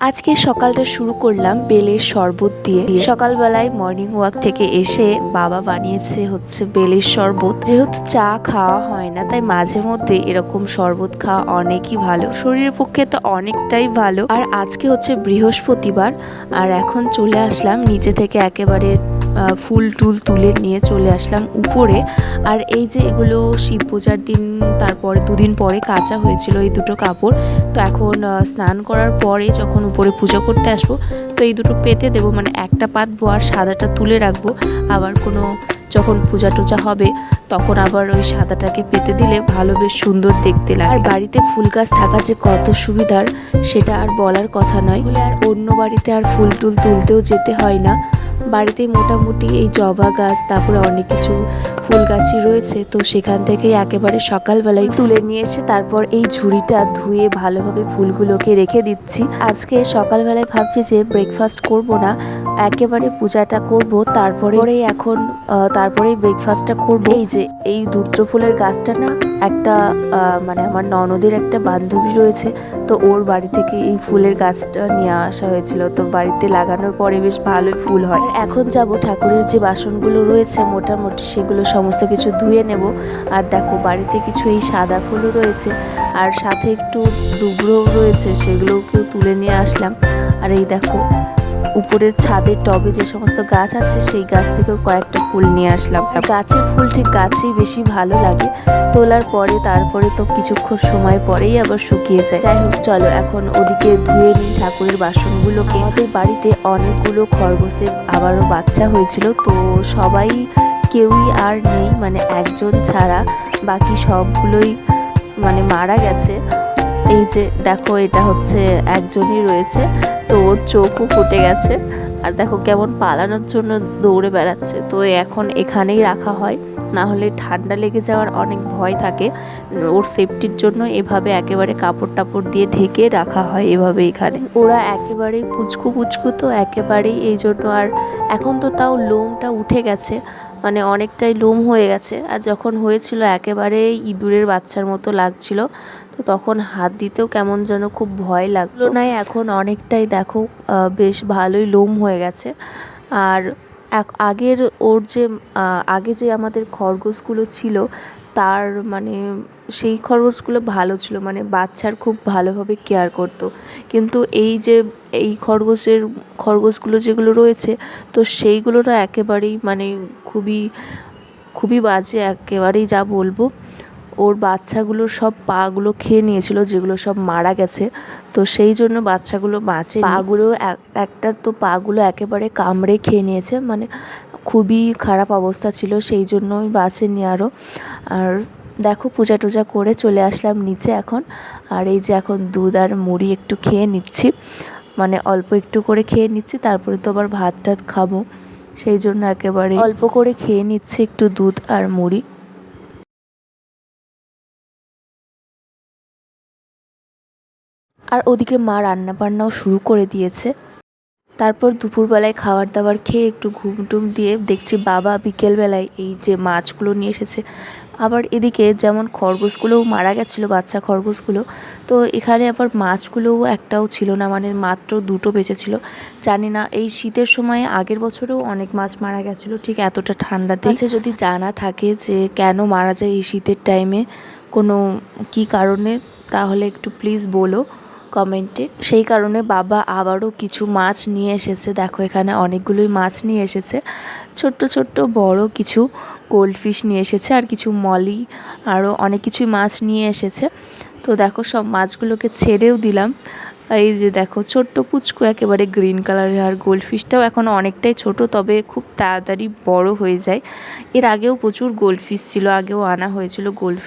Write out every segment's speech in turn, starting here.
আজকে সকালটা শুরু করলাম বেলের শরবত দিয়ে। সকালবেলায় মর্নিং ওয়াক থেকে এসে বাবা বানিয়েছে হচ্ছে বেলের শরবত। যেহেতু চা খাওয়া হয় না, তাই মাঝে মধ্যে এরকম শরবত খাওয়া অনেকই ভালো। শরীরের পক্ষে তো অনেকটাই ভালো। আর আজকে হচ্ছে বৃহস্পতিবার, আর এখন চলে আসলাম নিচে থেকে একেবারে ফুল টুল তুলে নিয়ে চলে আসলাম উপরে। আর এই যে এগুলো শিব পূজার দিন, তারপরে দুদিন পরে কাঁচা হয়েছিল এই দুটো কাপড়। তো এখন স্নান করার পরে যখন উপরে পূজা করতে আসব। তো এই দুটো পেতে দেবো মানে একটা পাতবো আর সাদাটা তুলে রাখব। আবার কোনো যখন পূজা টুজা হবে, তখন আবার ওই সাদাটাকে পেতে দিলে ভালো বেশ সুন্দর দেখতে লাগে। আর বাড়িতে ফুল গাছ থাকা যে কত সুবিধার, সেটা আর বলার কথা নয়। আর অন্য বাড়িতে আর ফুল টুল তুলতেও যেতে হয় না। বাড়িতে মোটামুটি এই জবা গাছ তারপরে অনেক কিছু ফুল গাছই রয়েছে। তো সেখান থেকেই একেবারে সকালবেলায় তুলে নিয়ে এসে তারপর এই ঝুড়িটা ধুয়ে ভালোভাবে ফুলগুলোকে রেখে দিচ্ছি। আজকে সকালবেলায় ভাবছি যে ব্রেকফাস্ট করব না একেবারে পূজাটা করব তারপরেই এখন আহ, তারপরেই ব্রেকফাস্টটা করব। এই যে এই দুদ্র ফুলের গাছটা না একটা মানে আমার ননদের একটা বান্ধবী রয়েছে তো ওর বাড়ি থেকে এই ফুলের গাছটা নিয়ে আসা হয়েছিল। তো বাড়িতে লাগানোর পরে বেশ ভালোই ফুল হয়। এখন যাব, ঠাকুরের যে বাসনগুলো রয়েছে মোটামুটি সেগুলো সমস্ত কিছু ধুয়ে নেব। আর দেখো, বাড়িতে কিছু এই সাদা ফুলও রয়েছে, আর সাথে একটু ডুবরোও রয়েছে, সেগুলোকেও তুলে নিয়ে আসলাম। আর এই দেখো উপরের ছাদের টবে যে সমস্ত গাছ আছে, সেই গাছ থেকেও কয়েকটা ফুল নিয়ে আসলাম। গাছের ফুল ঠিক গাছেই বেশি ভালো লাগে। তোলার পরে, তারপরে তো কিছুক্ষণ সময় পরেই আবার শুকিয়ে যায়। যাই হোক, চলো এখন ওদিকে ধুয়ে নিই ঠাকুরের বাসনগুলোকে। আমাদের বাড়িতে অনেকগুলো খরগোশের আবারও বাচ্চা হয়েছিল, তো সবাই কেউই আর নেই মানে একজন ছাড়া। বাকি সবগুলোই মানে মারা গেছে। এই যে দেখো, এটা হচ্ছে একজনই রয়েছে। তো ওর চোখও ফুটে গেছে। আর দেখো কেমন পালানোর জন্য দৌড়ে বেড়াচ্ছে। তো এখন এখানেই রাখা হয়। না হলে ঠান্ডা লেগে যাওয়ার অনেক ভয় থাকে। ওর সেফটির জন্য এভাবে একেবারে কাপড় টাপড় দিয়ে ঢেকে রাখা হয় এভাবে এখানে। ওরা একেবারেই পুচকু পুচকু তো একেবারেই এই জন্য। আর এখন তো তাও লোমটা উঠে গেছে। মানে অনেকটাই লোম হয়ে গেছে। আর যখন হয়েছিল একেবারে ইঁদুরের বাচ্চার মতো লাগছিল, তো তখন হাত দিতেও কেমন যেন খুব ভয় লাগল নাই এখন অনেকটাই দেখো বেশ ভালোই লোম হয়ে গেছে। আর আগের ওর যে আগে যে আমাদের খরগোশগুলো ছিল তার মানে সেই খরগোশগুলো ভালো ছিল মানে বাচ্চার খুব ভালোভাবে কেয়ার করত। কিন্তু এই যে এই খরগোশের, খরগোশগুলো যেগুলো রয়েছে, তো সেইগুলোটা একেবারেই মানে খুবই খুবই বাজে, একেবারেই যা বলব ওর বাচ্চাগুলোর সব পাগুলো খেয়ে নিয়েছিল, যেগুলো সব মারা গেছে। তো সেই জন্য বাচ্চাগুলো বাঁচে পাগুলো এক- একটার তো পাগুলো একেবারে কামড়ে খেয়ে নিয়েছে মানে খুবই খারাপ অবস্থা ছিল, সেই জন্যই বাঁচেনি আরও। আর দেখো, পূজা টুজা করে চলে আসলাম নিচে এখন। আর এই যে এখন দুধ আর মুড়ি একটু খেয়ে নিচ্ছি। মানে অল্প একটু করে খেয়ে নিচ্ছি, তারপরে তো আবার ভাত টাত খাব। সেই জন্য একেবারে অল্প করে খেয়ে নিচ্ছি একটু দুধ আর মুড়ি। আর ওদিকে মা রান্না বান্নাও শুরু করে দিয়েছে। তারপর দুপুরবেলায় খাবার দাবার খেয়ে একটু ঘুম টুম দিয়ে দেখছি বাবা বিকেলবেলায় এই যে মাছগুলো নিয়ে এসেছে। আবার এদিকে যেমন খরগোশগুলোও মারা গেছিল, বাচ্চা খরগোশগুলো, তো এখানে আবার মাছগুলোও একটাও ছিল না মানে মাত্র দুটো বেঁচেছিল। জানি না, এই শীতের সময় আগের বছরেও অনেক মাছ মারা গেছিল, ঠিক এতটা ঠান্ডাতে আছে যদি জানা থাকে যে কেন মারা যায় এই শীতের টাইমে কোনো কি কারণে, তাহলে একটু প্লিজ বলো। কমেন্টে। সেই কারণে বাবা আবারও কিছু মাছ নিয়ে এসেছে। দেখো, এখানে অনেকগুলোই মাছ নিয়ে এসেছে। ছোট্ট ছোট্ট, বড় কিছু গোল্ড ফিশ নিয়ে এসেছে আর কিছু মলি, আরও অনেক কিছুই মাছ নিয়ে এসেছে। তো দেখো, সব মাছগুলোকে ছেড়েও দিলাম। এই যে দেখো, ছোট্ট পুচকু একেবারে গ্রিন কালারের আর গোল্ড ফিশটাও এখন অনেকটাই ছোট, তবে খুব তাড়াতাড়ি বড় হয়ে যায়। এর আগেও প্রচুর গোল্ড ফিশ ছিল, আগেও আনা হয়েছিল গোল্ড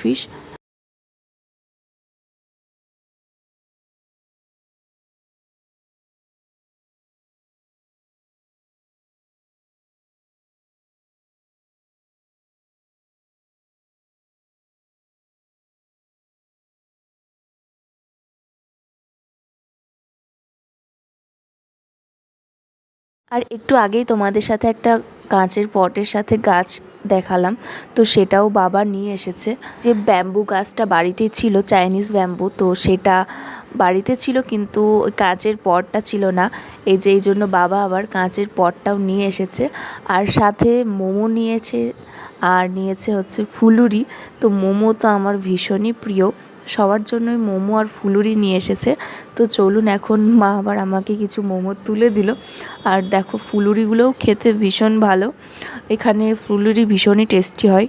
আর একটু আগেই তোমাদের সাথে একটা কাঁচের পটের সাথে গাছ দেখালাম। তো সেটাও বাবা নিয়ে এসেছে। যে ব্যাম্বু গাছটা বাড়িতে ছিল, চাইনিজ ব্যাম্বু, তো সেটা বাড়িতে ছিল কিন্তু কাঁচের পটটা ছিল না। এই যে, এই জন্য বাবা আবার কাঁচের পটটাও নিয়ে এসেছে। আর সাথে মোমো নিয়েছে, আর নিয়েছে হচ্ছে ফুলুরি। তো মোমো তো আমার ভীষণই প্রিয়। সবার জন্যই মোমো আর ফুলুরি নিয়ে এসেছে। তো চলুন এখন মা আবার আমাকে কিছু মোমো তুলে দিল। আর দেখো, ফুলুরিগুলোও খেতে ভীষণ ভালো। এখানে ফুলুরি ভীষণই টেস্টি হয়।